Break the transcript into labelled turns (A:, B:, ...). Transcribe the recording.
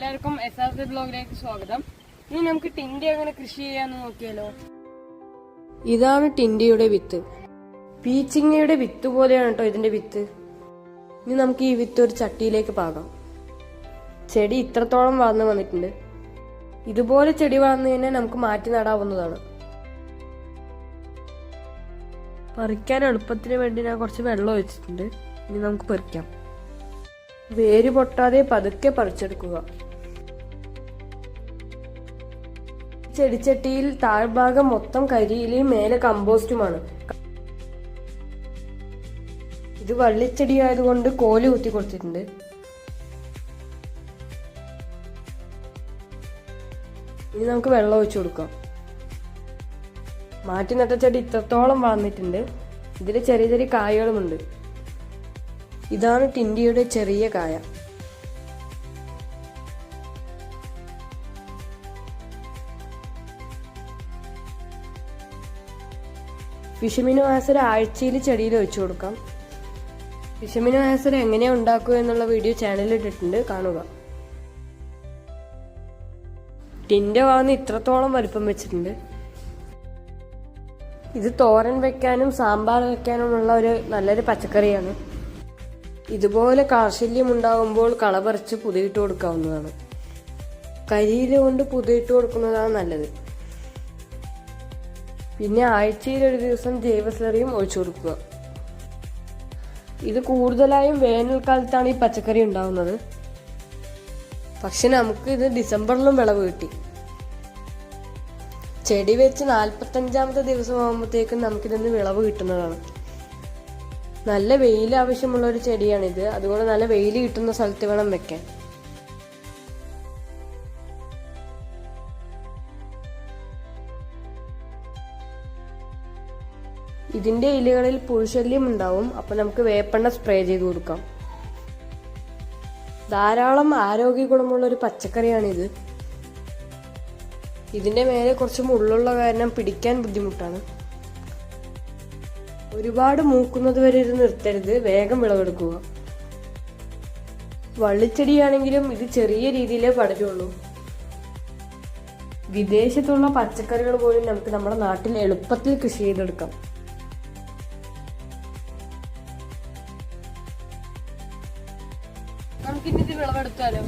A: എല്ലാവർക്കും S R ബ്ലോഗിലേക്ക് സ്വാഗതം. ഇനി നമുക്ക് ടിൻഡി അങ്ങനെ കൃഷി ചെയ്യാന്ന് നോക്കിയാലോ? ഇതാണ് ടിൻഡിയുടെ വിത്ത്. പീച്ചിങ്ങയുടെ വിത്ത് പോലെയാണ് കേട്ടോ ഇതിന്റെ വിത്ത്. ഇനി നമുക്ക് ഈ വിത്ത് ഒരു ചട്ടിയിലേക്ക് പാകാം. ചെടി ഇത്രത്തോളം വളർന്നു വന്നിട്ടുണ്ട്. ഇതുപോലെ ചെടി വളർന്നു കഴിഞ്ഞാൽ നമുക്ക് മാറ്റി നടാവുന്നതാണ്. പറിക്കാൻ എളുപ്പത്തിന് വേണ്ടി ഞാൻ കുറച്ച് വെള്ളം ഒഴിച്ചിട്ടുണ്ട്. ഇനി നമുക്ക് പറിക്കാം. വേര് പൊട്ടാതെ പതുക്കെ പറിച്ചെടുക്കുക. ചെടിച്ചട്ടിയിൽ താഴ്ഭാഗം മൊത്തം കരിയിലയും മേലെ കമ്പോസ്റ്റുമാണ്. ഇത് വള്ളിച്ചെടി ആയതുകൊണ്ട് കോൽ കുത്തി കൊടുത്തിട്ടുണ്ട്. ഇനി നമുക്ക് വെള്ളം ഒഴിച്ചു കൊടുക്കാം. മാറ്റി നട്ട ചെടി ഇത്രത്തോളം വന്നിട്ടുണ്ട് ഇതിൽ ചെറിയ ചെറിയ കായകളുമുണ്ട്. ഇതാണ് ടിൻഡിയുടെ ചെറിയ കായ. വിഷമിനോ ആസിഡ് ആഴ്ചയിൽ ചെടിയിൽ ഒഴിച്ചു കൊടുക്കാം. വിഷമിനോ ആസിഡ് എങ്ങനെ ഉണ്ടാക്കുക എന്നുള്ള വീഡിയോ ചാനലിൽ ഇട്ടിട്ടുണ്ട്. കാണുക. ടിന്റെ വാന്ന് ഇത്രത്തോളം വലുപ്പം വെച്ചിട്ടുണ്ട്. ഇത് തോരൻ വെക്കാനും സാമ്പാർ വെക്കാനുമുള്ള ഒരു നല്ലൊരു പച്ചക്കറിയാണ്. ഇതുപോലെ കാർശല്യം ഉണ്ടാകുമ്പോൾ കള പറിച്ച് പുതിയിട്ട് കൊടുക്കാവുന്നതാണ്. കരിയില കൊണ്ട് പുതിയിട്ട് കൊടുക്കുന്നതാണ് നല്ലത്. പിന്നെ ആഴ്ചയിൽ ഒരു ദിവസം ജൈവ സ്ലറിയും ഒഴിച്ചു കൊടുക്കുക. ഇത് കൂടുതലായും വേനൽക്കാലത്താണ് ഈ പച്ചക്കറി ഉണ്ടാവുന്നത്. പക്ഷെ നമുക്ക് ഇത് ഡിസംബറിലും വിളവ് കിട്ടി. ചെടി വെച്ച് നാൽപ്പത്തഞ്ചാമത്തെ ദിവസം ആകുമ്പോഴത്തേക്കും നമുക്കിതിന്ന് വിളവ് കിട്ടുന്നതാണ്. നല്ല വെയിൽ ആവശ്യമുള്ള ഒരു ചെടിയാണിത്. അതുകൊണ്ട് നല്ല വെയിൽ കിട്ടുന്ന സ്ഥലത്ത് വേണം വെക്കാൻ. ഇതിന്റെ ഇലകളിൽ പുഴുശല്യം ഉണ്ടാവും. അപ്പൊ നമുക്ക് വേപ്പെണ്ണ സ്പ്രേ ചെയ്ത് കൊടുക്കാം. ധാരാളം ആരോഗ്യ ഗുണമുള്ള ഒരു പച്ചക്കറിയാണിത്. ഇതിന്റെ മേലെ കുറച്ച് മുള്ളുള്ള കാരണം പിടിക്കാൻ ബുദ്ധിമുട്ടാണ്. ഒരുപാട് മൂക്കുന്നത് വരെ ഇത് നിർത്തരുത്. വേഗം വിളവെടുക്കുക. വള്ളിച്ചെടിയാണെങ്കിലും ഇത് ചെറിയ രീതിയിലേ പടരുള്ളൂ. വിദേശത്തുള്ള പച്ചക്കറികൾ പോലും നമുക്ക് നമ്മുടെ നാട്ടിൽ എളുപ്പത്തിൽ കൃഷി ചെയ്തെടുക്കാം. നമുക്കിനി ഇത് വിളവെടുത്താലോ?